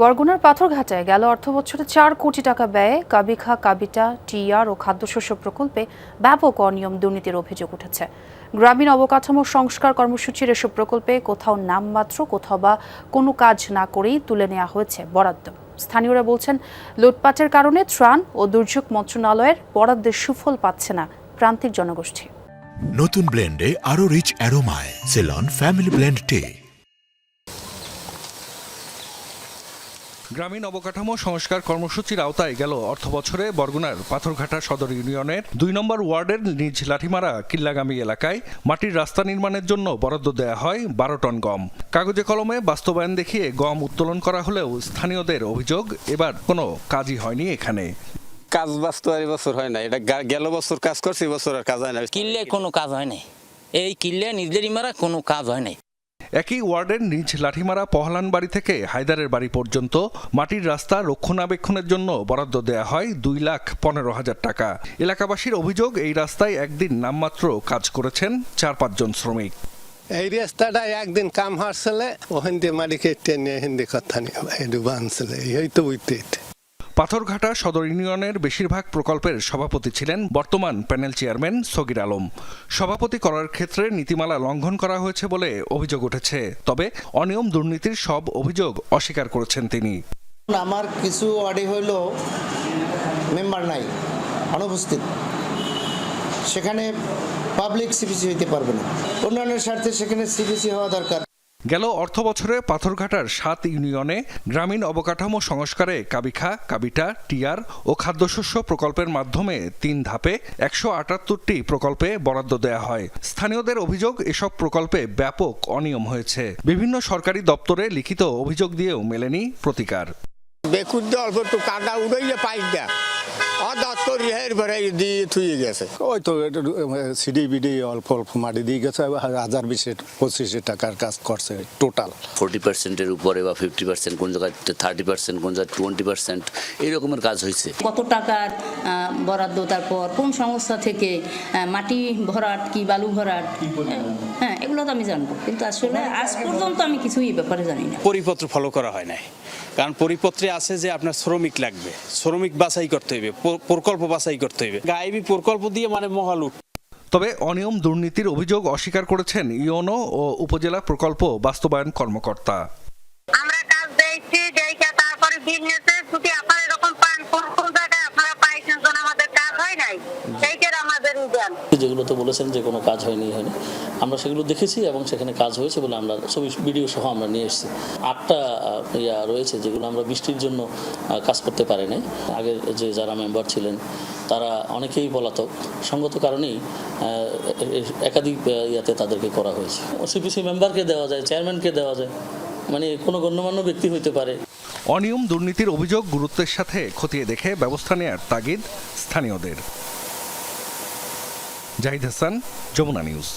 বরগুনার পাথরঘাটায় গেল অর্থ বছরে চার কোটি টাকা ব্যয়ে কাবিখা, কাবিটা টিআর ও খাদ্যশস্য প্রকল্পে ব্যাপক অনিয়ম দুর্নীতির অভিযোগ উঠেছে। গ্রামীণ অবকাঠামো সংস্কার কর্মসূচির এসব প্রকল্পে কোথাও নামমাত্র, কোথাও বা কোনো কাজ না করেই তুলে নেওয়া হয়েছে বরাদ্দ। স্থানীয়রা বলছেন, লুটপাটের কারণে ত্রাণ ও দুর্যোগ মন্ত্রণালয়ের বরাদ্দের সুফল পাচ্ছে না প্রান্তিক জনগোষ্ঠী। নতুন ব্লেন্ডে আরও রিচ অ্যারোমায়, সেলন, ফ্যামিলি ব্লেন্ড টে। গ্রামীণ অবকাঠামো সংস্কার কর্মসূচির আওতায় গেল অর্থ বছরে বরগুনার পাথরঘাটা সদর ইউনিয়নের দুই নম্বর ওয়ার্ডের নিজ লাঠিমারা কিল্লাগামী এলাকায় মাটির রাস্তা নির্মাণের জন্য বরাদ্দ দেয়া হয় বারো টন গম। কাগজে কলমে বাস্তবায়ন দেখিয়ে গম উত্তোলন করা হলেও স্থানীয়দের অভিযোগ এবার কোনো কাজই হয়নি এখানে। কাজ বাস্তু আর বছর হয় না। এটা গেল বছর কাজ করছে এবছর আর কাজ হয় না। কিনলে কোনো কাজ হয় নাই। এই কিনলে নিজেরই মারা কোনো কাজ হয় নাই। একই ওয়ার্ডের নিজ লাঠিমারা পহলান বাড়ি থেকে হায়দারের বাড়ি পর্যন্ত মাটির রাস্তা রক্ষণাবেক্ষণের জন্য বরাদ্দ দেয়া হয় দুই লাখ পনেরো হাজার টাকা। এলাকাবাসীর অভিযোগ, এই রাস্তায় একদিন নামমাত্র কাজ করেছেন চার পাঁচজন শ্রমিক। এই রাস্তাটা একদিন কাম হারছিলে ওখান দিয়ে মাটি টেনে হিন্দি কথা নিয়ে বানছিলে এই তো বুঝতে পাথরঘাটা সদর ইউনিয়নের বেশিরভাগ প্রকল্পের সভাপতি ছিলেন বর্তমান প্যানেল চেয়ারম্যান সগির আলম। সভাপতি করার ক্ষেত্রে নীতিমালা লঙ্ঘন করা হয়েছে বলে অভিযোগ উঠেছে, তবে অনিয়ম দুর্নীতির সব অভিযোগ অস্বীকার করেছেন তিনি। আমার কিছু ওয়ার্ডে হইল মেম্বার নাই, অনুপস্থিত। সেখানে পাবলিক সিপিসি হইতে পারবে না। উন্নয়নের স্বার্থে সেখানে সিপিসি হওয়া দরকার। গেল অর্থ বছরে পাথরঘাটার সাত ইউনিয়নে গ্রামীণ অবকাঠামো সংস্কারে কাবিখা, কাবিটা, টিয়ার ও খাদ্যশস্য প্রকল্পের মাধ্যমে তিন ধাপে একশো আটাত্তরটি প্রকল্পে বরাদ্দ দেয়া হয়। স্থানীয়দের অভিযোগ, এসব প্রকল্পে ব্যাপক অনিয়ম হয়েছে। বিভিন্ন সরকারি দপ্তরে লিখিত অভিযোগ দিয়েও মেলেনি প্রতিকার। বেকুর দিয়ে অল্প একটু কাদা পাইক দেয় অদত্ত রিহের বেড়াই দিয়ে থুয়ে গেছে। ওই তো সিডি বিডি অল্প অল্প মাটি দিয়ে গেছে হাজার বিশে পঁচিশে টাকার কাজ করছে টোটাল ফোর্টি পার্সেন্টের উপরে বা ফিফটি পার্সেন্ট কোন জায়গায় থার্টি পার্সেন্ট কোন জায়গায় টোয়েন্টি পার্সেন্ট কাজ হয়েছে কত টাকার বরাদ্দ তারপর কোন সংস্থা থেকে মাটি ভরাট কি বালু ভরাট? হ্যাঁ এগুলো তো আমি জানব। কিন্তু আসলে আজ পর্যন্ত আমি কিছুই ব্যাপারে জানি না। পরিপত্র ফলো করা হয় নাই। কারণ পরিপত্রে আছে যে আপনার শ্রমিক লাগবে। শ্রমিক বাছাই করতে হইবে। প- প্রকল্প বাছাই করতে হবে গাইবি প্রকল্প দিয়ে মানে মহালুট তবে অনিয়ম দুর্নীতির অভিযোগ অস্বীকার করেছেন ইওনো ও উপজেলা প্রকল্প বাস্তবায়ন কর্মকর্তা। আমরা কাজ দেইছি দেইখা তারপরে বিল যদি আপনারা এরকম পান কোন কোন জায়গায় আপনারা পাইছেন আমাদের কাজ হয় নাই? সেইটার আমাদের উদান যেগুলো তো বলেছেন যে কোনো কাজ হয়নি হয়নি। আমরা সেগুলো দেখেছি এবং সেখানে কাজ হয়েছে বলে আমরা ছবি ভিডিও সহ আমরা নিয়ে এসেছি। আটটা ইয়া রয়েছে যেগুলো আমরা বৃষ্টির জন্য কাজ করতে পারি নাই। আগের যে যারা মেম্বার ছিলেন তারা অনেকেই পলাতক। সঙ্গত কারণেই একাধিক ইয়াতে তাদেরকে করা হয়েছে। সিপিসি মেম্বারকে দেওয়া যায় চেয়ারম্যানকে দেওয়া যায়। মানে কোনো গণ্যমান্য ব্যক্তি হইতে পারে। অনিয়ম দুর্নীতির অভিযোগ গুরুত্বের সাথে খতিয়ে দেখে ব্যবস্থা নেয়ার তাগিদ স্থানীয়দের। জাহিদ হাসান যমুনা নিউজ।